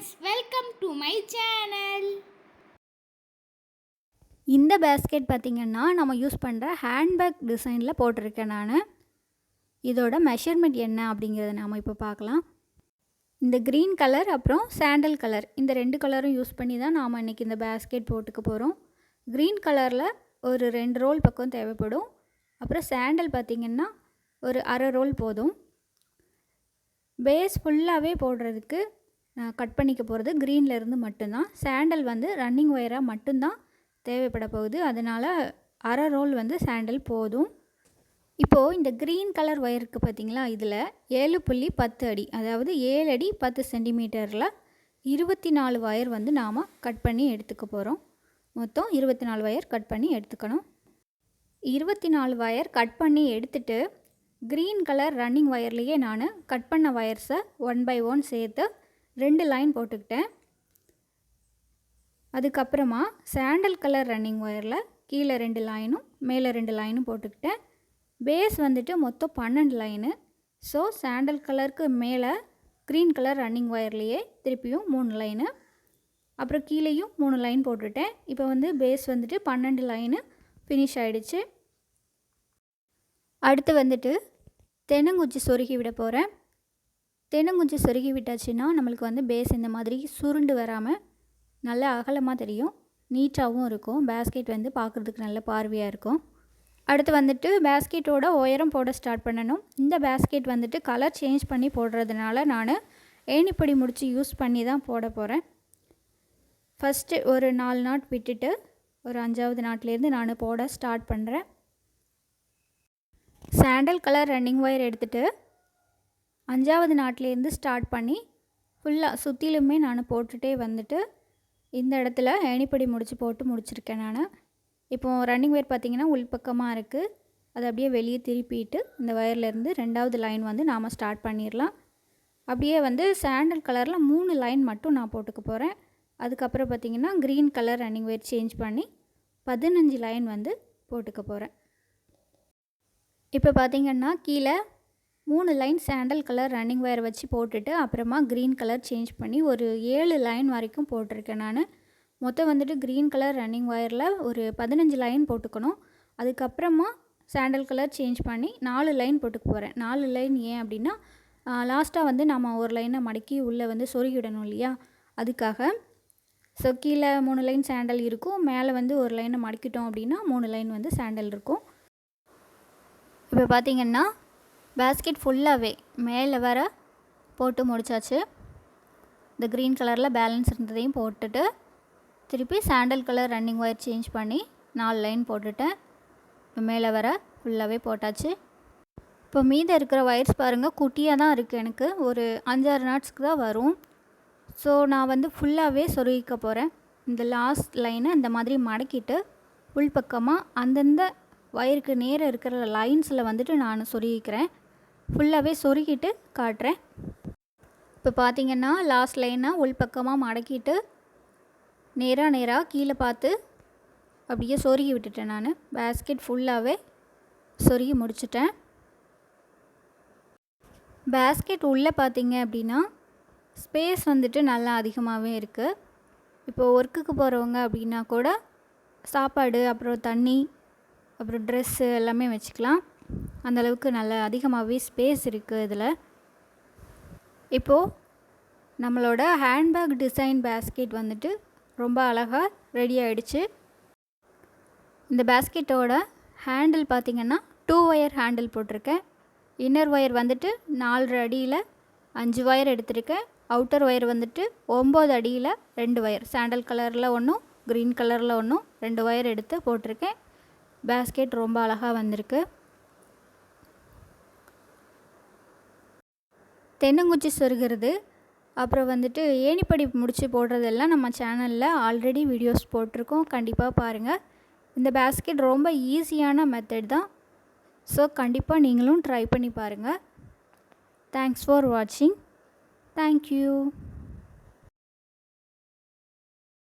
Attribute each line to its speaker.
Speaker 1: Friends welcome to my channel
Speaker 2: இந்த basket பார்த்திங்கன்னா நம்ம யூஸ் பண்ணுற ஹேண்ட்பேக் டிசைனில் போட்டிருக்கேன் நான். இதோட மெஷர்மெண்ட் என்ன அப்படிங்கிறத நாம் இப்போ பார்க்கலாம். இந்த க்ரீன் கலர் அப்புறம் சாண்டல் கலர் இந்த ரெண்டு கலரும் யூஸ் பண்ணி தான் நாம் இன்றைக்கி இந்த பேஸ்கெட் போட்டுக்க போகிறோம் க்ரீன் கலரில் ஒரு ரெண்டு ரோல் பக்கம் தேவைப்படும். அப்புறம் சாண்டல் பார்த்திங்கன்னா ஒரு அரை ரோல் போதும். பேஸ் ஃபுல்லாகவே போடுறதுக்கு நான் கட் பண்ணிக்க போகிறது க்ரீனில் இருந்து மட்டும்தான். சாண்டல் வந்து ரன்னிங் ஒயராக மட்டும்தான் தேவைப்பட போகுது. அதனால் அரை ரோல் வந்து சாண்டல் போதும். இப்போது இந்த க்ரீன் கலர் ஒயருக்கு பார்த்திங்களா இதில் ஏழு புள்ளி பத்து அடி அதாவது ஏழு அடி பத்து சென்டிமீட்டரில் இருபத்தி நாலு ஒயர் வந்து நாம் கட் பண்ணி எடுத்துக்க போகிறோம் மொத்தம் இருபத்தி நாலு ஒயர் கட் பண்ணி எடுத்துக்கணும். இருபத்தி நாலு ஒயர் கட் பண்ணி எடுத்துட்டு க்ரீன் கலர் ரன்னிங் ஒயர்லேயே நான் கட் பண்ண ஒயர்ஸை ஒன் பை ஒன் சேர்த்து ரெண்டு லைன் போட்டுக்கிட்டேன். அதுக்கப்புறமா சாண்டல் கலர் ரன்னிங் ஒயரில் கீழே ரெண்டு லைனும் மேலே ரெண்டு லைனும் போட்டுக்கிட்டேன். பேஸ் வந்துட்டு மொத்தம் பன்னெண்டு லைனு. ஸோ சாண்டல் கலருக்கு மேலே க்ரீன் கலர் ரன்னிங் ஒயர்லேயே திருப்பியும் மூணு லைனு. அப்புறம் கீழேயும் மூணு லைன் போட்டுட்டேன். இப்போ வந்து பேஸ் வந்துட்டு பன்னெண்டு லைனு ஃபினிஷ் ஆகிடுச்சு அடுத்து வந்துட்டு தென்னங்குச்சி சொருகி விட போகிறேன் தென்னங்குச்சி சொருகி விட்டாச்சுன்னா நம்மளுக்கு வந்து பேஸ் இந்த மாதிரி சுருண்டு வராமல் நல்ல அகலமாக தெரியும். நீட்டாகவும் இருக்கும். பேஸ்கெட் வந்து பார்க்குறதுக்கு நல்ல பார்வையாக இருக்கும். அடுத்து வந்துட்டு பேஸ்கெட்டோட உயரம் போட ஸ்டார்ட் பண்ணணும். இந்த பேஸ்கெட் வந்துட்டு கலர் சேஞ்ச் பண்ணி போடுறதுனால நான் ஏணிப்படி முடித்து யூஸ் பண்ணி தான் போட போகிறேன் ஃபஸ்ட்டு ஒரு நாலு நாட் விட்டுட்டு ஒரு அஞ்சாவது நாட்லேருந்து நான் போட ஸ்டார்ட் பண்ணுறேன் சாண்டல் கலர் ரன்னிங் ஒயர் எடுத்துகிட்டு அஞ்சாவது நாட்லேருந்து ஸ்டார்ட் பண்ணி ஃபுல்லாக சுற்றிலுமே நான் போட்டுகிட்டே வந்துட்டு இந்த இடத்துல ஏணிப்படி முடிச்சு போட்டு முடிச்சிருக்கேன் நான். இப்போது ரன்னிங் ஒயர் பார்த்திங்கன்னா உள்பக்கமாக இருக்குது அதை அப்படியே வெளியே திருப்பிட்டு இந்த ஒயர்லேருந்து ரெண்டாவது லைன் வந்து நாம் ஸ்டார்ட் பண்ணிடலாம் அப்படியே வந்து சாண்டல் கலரில் மூணு லைன் மட்டும் நான் போட்டுக்க போகிறேன் அதுக்கப்புறம் பார்த்திங்கன்னா green colour running wire change பண்ணி பதினஞ்சு லைன் வந்து போட்டுக்க போகிறேன் இப்போ பார்த்திங்கன்னா கீழே மூணு line sandal colour running wire வச்சு போட்டுட்டு அப்புறமா க்ரீன் கலர் சேஞ்ச் பண்ணி ஒரு ஏழு லைன் வரைக்கும் போட்டிருக்கேன் நான். மொத்தம் வந்துட்டு க்ரீன் கலர் ரன்னிங் ஒயரில் ஒரு பதினஞ்சு லைன் போட்டுக்கணும். அதுக்கப்புறமா சாண்டல் கலர் சேஞ்ச் பண்ணி நாலு லைன் போட்டுக்க போகிறேன் நாலு லைன் ஏன் அப்படின்னா லாஸ்ட்டாக வந்து நம்ம ஒரு லைனை மடக்கி உள்ளே வந்து சொருகிடணும் இல்லையா? அதுக்காக ஸோ கீழே மூணு லைன் சாண்டல் இருக்கும். மேலே வந்து ஒரு லைனை மடக்கிட்டோம் அப்படின்னா மூணு லைன் வந்து சாண்டல் இருக்கும். இப்போ பார்த்திங்கன்னா பேஸ்கெட் ஃபுல்லாகவே மேலே வர போட்டு முடிச்சாச்சு. இந்த க்ரீன் கலரில் பேலன்ஸ் இருந்ததையும் போட்டுட்டு திருப்பி sandal colour running wire change பண்ணி நாலு லைன் போட்டுட்டேன். இப்போ மேலே வர ஃபுல்லாகவே போட்டாச்சு. இப்போ மீதம் இருக்கிற ஒயர்ஸ் பாருங்கள் குட்டியாக தான் இருக்குது எனக்கு. ஒரு அஞ்சாறு நாட்ஸ்க்கு தான் வரும். ஸோ நான் வந்து ஃபுல்லாகவே சொருகிக்க போகிறேன் இந்த லாஸ்ட் லைனை இந்த மாதிரி மடக்கிட்டு உள்பக்கமாக அந்தந்த ஒயருக்கு நேராக இருக்கிற லைன்ஸில் வந்துட்டு நான் சொருகிக்கிறேன். ஃபுல்லாகவே சொருகிட்டு காட்டுறேன். இப்போ பார்த்தீங்கன்னா லாஸ்ட் லைனாக உள்பக்கமாக மடக்கிட்டு நேராக நேராக கீழே பார்த்து அப்படியே சொருகி விட்டுட்டேன் நான். பேஸ்கெட் ஃபுல்லாகவே சொருகி முடிச்சிட்டேன். பேஸ்கெட் உள்ளே பார்த்தீங்க அப்படின்னா ஸ்பேஸ் வந்துட்டு நல்லா அதிகமாகவே இருக்குது இப்போது ஒர்க்குக்கு போகிறவங்க அப்படின்னா கூட சாப்பாடு அப்புறம் தண்ணி அப்புறம் ட்ரெஸ்ஸு எல்லாமே வச்சுக்கலாம். அந்தளவுக்கு நல்ல அதிகமாகவே ஸ்பேஸ் இருக்குது இதில். இப்போது நம்மளோட ஹேண்ட்பேக் டிசைன் பேஸ்கெட் வந்துட்டு ரொம்ப அழகாக ரெடி ஆகிடுச்சு இந்த பேஸ்கெட்டோட ஹேண்டில் பார்த்திங்கன்னா டூ ஒயர் ஹேண்டில் போட்டிருக்கேன். இன்னர் ஒயர் வந்துட்டு நாலு அடியில் அஞ்சு ஒயர் எடுத்திருக்கேன். அவுட்டர் ஒயர் வந்துட்டு ஒம்பது அடியில் ரெண்டு ஒயர் சாண்டல் கலரில் ஒன்றும் க்ரீன் கலரில் ஒன்றும் ரெண்டு ஒயர் எடுத்து போட்டிருக்கேன். பேஸ்கெட் ரொம்ப அழகாக வந்திருக்கு. தென்னங்குச்சி சொருகிறது. அப்புறம் வந்துட்டு ஏணிப்படி முடித்து போடுறதெல்லாம் நம்ம சேனலில் ஆல்ரெடி வீடியோஸ் போட்டிருக்கோம். கண்டிப்பாக பாருங்கள் இந்த பேஸ்கெட் ரொம்ப ஈஸியான மெத்தட் தான். ஸோ கண்டிப்பாக நீங்களும் ட்ரை பண்ணி பாருங்கள் தேங்க்ஸ் ஃபார் வாட்சிங் தேங்க்யூ